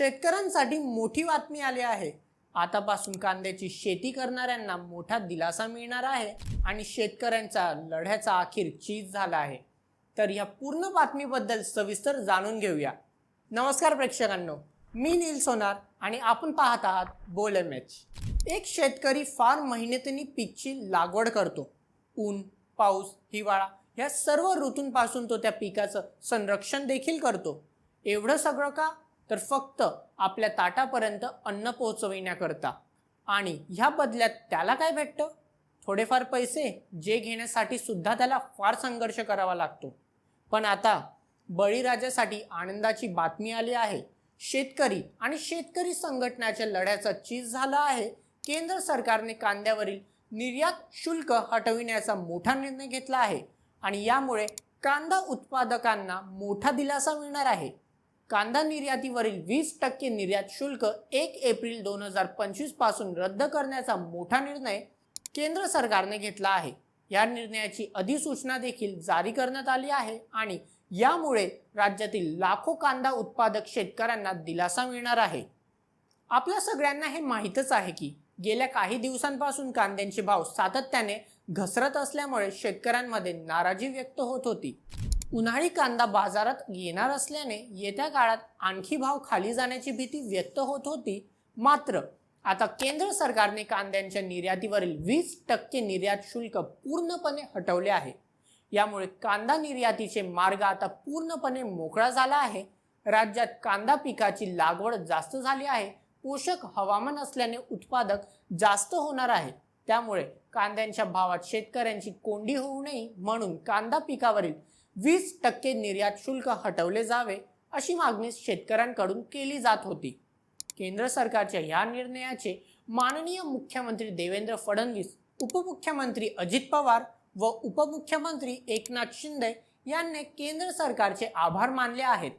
शेतकऱ्यांसाठी मोठी बातमी आली आहे. आतापासून कांद्याची शेती करणाऱ्यांना मोठा दिलासा मिळणार आहे आणि शेतकऱ्यांचा लढ्याचा अखेर चीज झाला आहे. तर या पूर्ण बातमीबद्दल सविस्तर जाणून घेऊया. नमस्कार प्रेक्षकांनो मी नील सोनार आणि आपण पाहत आहात बोल एम एच. एक शेतकरी फार मेहनतीने पीकची लागवड करतो. ऊन पाऊस हिवाळा या सर्व ऋतूंपासून तो त्या पिकाचं संरक्षण देखील करतो. एवढं सगळं का? तर फक्त आपल्या ताटापर्यंत अन्न पोहोचविण्याकरता. आणि ह्या बदल्यात त्याला काय भेटतं? थोडेफार पैसे जे घेण्यासाठी सुद्धा त्याला फार संघर्ष करावा लागतो. पण आता बळीराजासाठी आनंदाची बातमी आली आहे. शेतकरी आणि शेतकरी संघटनाच्या लढ्याचा चीज झाला आहे. केंद्र सरकारने कांद्यावरील निर्यात शुल्क हटविण्याचा मोठा निर्णय घेतला आहे. आणि यामुळे कांदा उत्पादकांना मोठा दिलासा मिळणार आहे. कांदा निर्यातीवरील वीस टक्के निर्यात शुल्क एक एप्रिल दोन हजार पंचवीसपासून रद्द करण्याचा मोठा निर्णय केंद्र सरकारने घेतला आहे. या निर्णयाची अधिसूचना देखील जारी करण्यात आली आहे आणि यामुळे राज्यातील लाखो कांदा उत्पादक शेतकऱ्यांना दिलासा मिळणार आहे. आपल्या सगळ्यांना हे माहीतच आहे की गेल्या काही दिवसांपासून कांद्यांचे भाव सातत्याने घसरत असल्यामुळे शेतकऱ्यांमध्ये नाराजी व्यक्त होत होती. उन्हाळी कांदा बाजारात येणार असल्याने येत्या काळात आणखी भाव खाली जाण्याची भीती व्यक्त होत होती. मात्र आता केंद्र सरकारने कांद्यांच्या निर्यातीवरील वीस टक्के निर्यात शुल्क पूर्णपणे हटवले आहे. यामुळे कांदा निर्यातीचे मार्ग आता पूर्णपणे मोकळा झाला आहे. राज्यात कांदा पिकाची लागवड जास्त झाली आहे. पोषक हवामान असल्याने उत्पादक जास्त होणार आहे त्यामुळे कांद्यांच्या भावात शेतकऱ्यांची कोंडी होऊ नये म्हणून कांदा पिकावरील वीस टक्के निर्यात शुल्क हटवले जावे अशी मागणी शेतकऱ्यांकडून केली जात होती. केंद्र सरकारच्या या निर्णयाचे माननीय मुख्यमंत्री देवेंद्र फडणवीस उपमुख्यमंत्री अजित पवार व उपमुख्यमंत्री एकनाथ शिंदे यांनी केंद्र सरकारचे आभार मानले आहेत.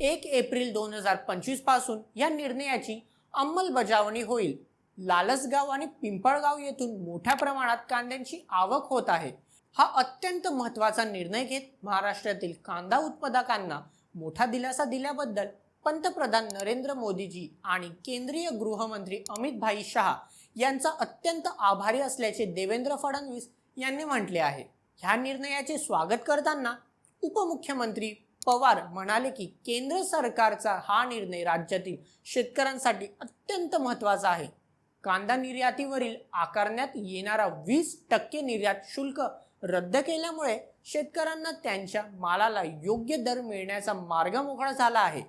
एक एप्रिल दोन हजार पंचवीसपासून या निर्णयाची अंमलबजावणी होईल. लालसगाव आणि पिंपळगाव येथून मोठ्या प्रमाणात कांद्यांची आवक होत आहे. हा अत्यंत महत्त्वाचा निर्णय घेत महाराष्ट्रातील कांदा उत्पादकांना मोठा दिलासा दिल्याबद्दल पंतप्रधान नरेंद्र मोदीजी आणि केंद्रीय गृहमंत्री अमित भाई शहा यांचा अत्यंत आभारी असल्याचे देवेंद्र फडणवीस यांनी म्हटले आहे. ह्या निर्णयाचे स्वागत करताना उपमुख्यमंत्री पवार म्हणाले की केंद्र सरकारचा हा निर्णय राज्यातील शेतकऱ्यांसाठी अत्यंत महत्त्वाचा आहे. कांदा निर्यातीवरील आकारण्यात येणारा वीस टक्के निर्यात शुल्क रद्द केल्यामुळे शेतकऱ्यांना त्यांच्या मालाला योग्य दर मिळण्याचा मार्ग मोकळा झाला आहे.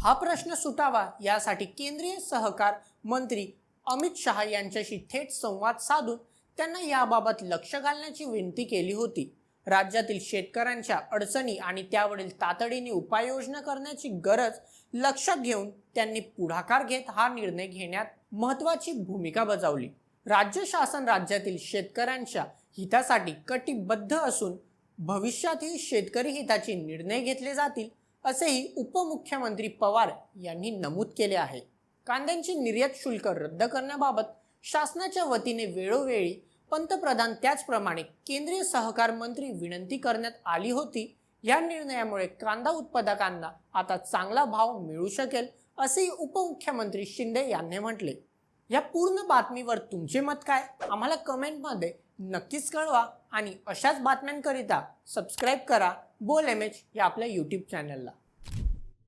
हा प्रश्न सुटावा यासाठी केंद्रीय सहकार मंत्री अमित शहा यांच्याशी थेट संवाद साधून त्यांना याबाबत लक्ष घालण्याची विनंती केली होती. राज्यातील शेतकऱ्यांच्या अडचणी आणि त्यावरील तातडीने उपाययोजना करण्याची गरज लक्षात घेऊन त्यांनी पुढाकार घेत हा निर्णय घेण्यात महत्त्वाची भूमिका बजावली. राज्य शासन राज्यातील शेतकऱ्यांच्या हितासाठी कटिबद्ध असून भविष्यातही शेतकरी हिताचे निर्णय घेतले जातील असेही उपमुख्यमंत्री पवार यांनी नमूद केले आहे. कांद्यांचे निर्यात शुल्क रद्द करण्याबाबत शासनाच्या वतीने वेळोवेळी पंतप्रधान त्याचप्रमाणे केंद्रीय सहकार मंत्री विनंती करण्यात आली होती. या निर्णयामुळे कांदा उत्पादकांना आता चांगला भाव मिळू शकेल असेही उपमुख्यमंत्री शिंदे यांनी म्हटले. या पूर्ण बातमीवर तुमचे मत काय? आम्हाला कमेंटमध्ये नक्कीच कळवा आणि अशाच बातम्यांकरिता सबस्क्राईब करा. बोल एम एच या आपल्या यूट्यूब चॅनलला